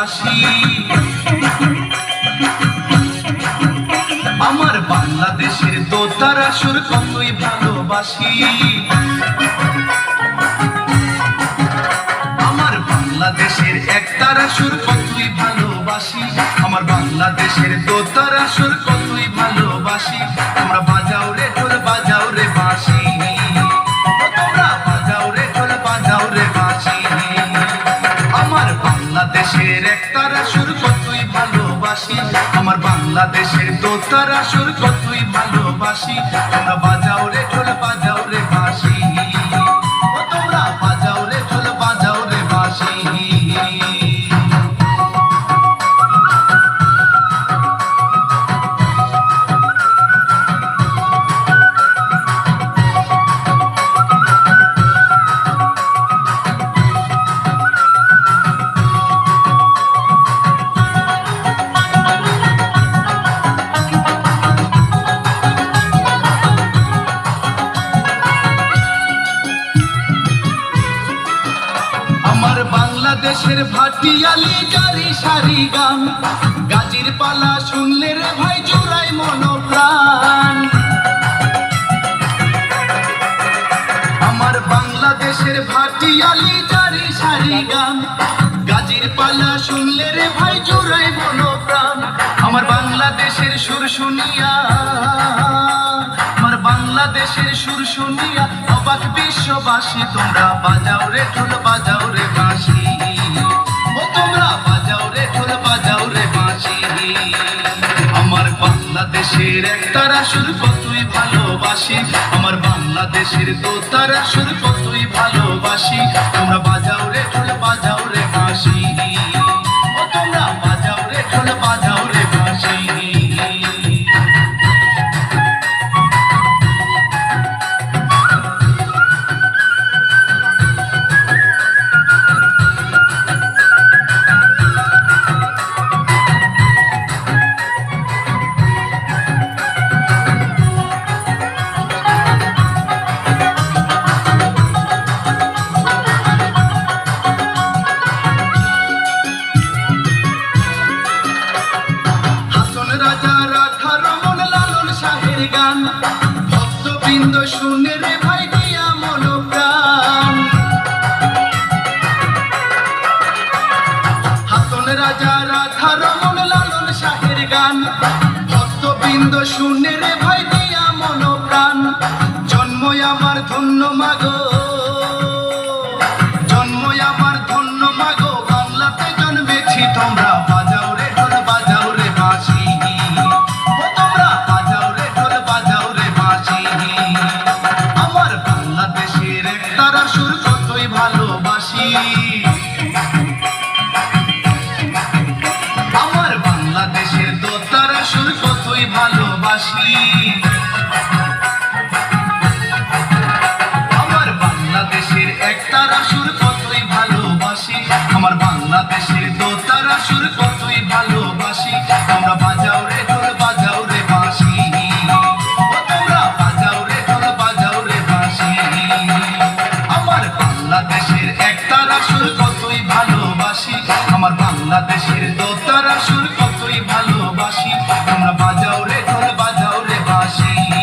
ভালোবাসি। আমার বাংলাদেশের দোতারা সুর কতই ভালোবাসি। আমার বাংলাদেশের একতারা সুর কতই ভালোবাসি। আমার বাংলাদেশের দোতারা সুর কতই ভালোবাসি। আমরা বাজাও রে। বাংলাদেশের একতারা সুর কতই ভালোবাসি? আমার বাংলাদেশের দোতারা সুর কতই ভালোবাসি? তোমরা বাজাও রে, ঢোল বাজাও রে, বাঁশি। বাংলাদেশের ভাটিয়ালি জারি সারি গান। গাজির পালা শুনলে রে ভাই জোড়াই মনোপ্রাণ। আমার বাংলাদেশের ভাটিয়ালি জারি সারি গান। গাজির পালা শুনলে রে ভাই জোড়াই মনোপ্রাণ। আমার বাংলাদেশের সুর শুনিয়া, আমার বাংলাদেশের সুর শুনিয়া অবাক বিশ্ববাসী, তোমরা বাজাও রে ঢোল, বাজাও রে বাঁশি। বাংলাদেশের একতারা সুর কতই ভালোবাসি। আমার বাংলাদেশের দোতারা সুর কতই ভালোবাসি। তোমরা বাজাও ভক্তবৃন্দ শুনে রে ভাই দিয়া মন প্রাণ রাজা, রাধা লালন শাহের গান। ভক্তবৃন্দ, শুনে রে ভাই দিয়া মন প্রাণ জন্ম ধন্য মাগো। জন্ম আমার ধন্য মাগো। বাংলাতে জন্মেছি তোমরা ভালোবাসি। আমার বাংলাদেশের দোতারা সুর কতই ভালোবাসি। ভালোবাসি। আমার বাংলাদেশের দোতারা সুর কতই ভালোবাসি। আমরা বাজাও রে ঢোল বাজাও রে বাসি।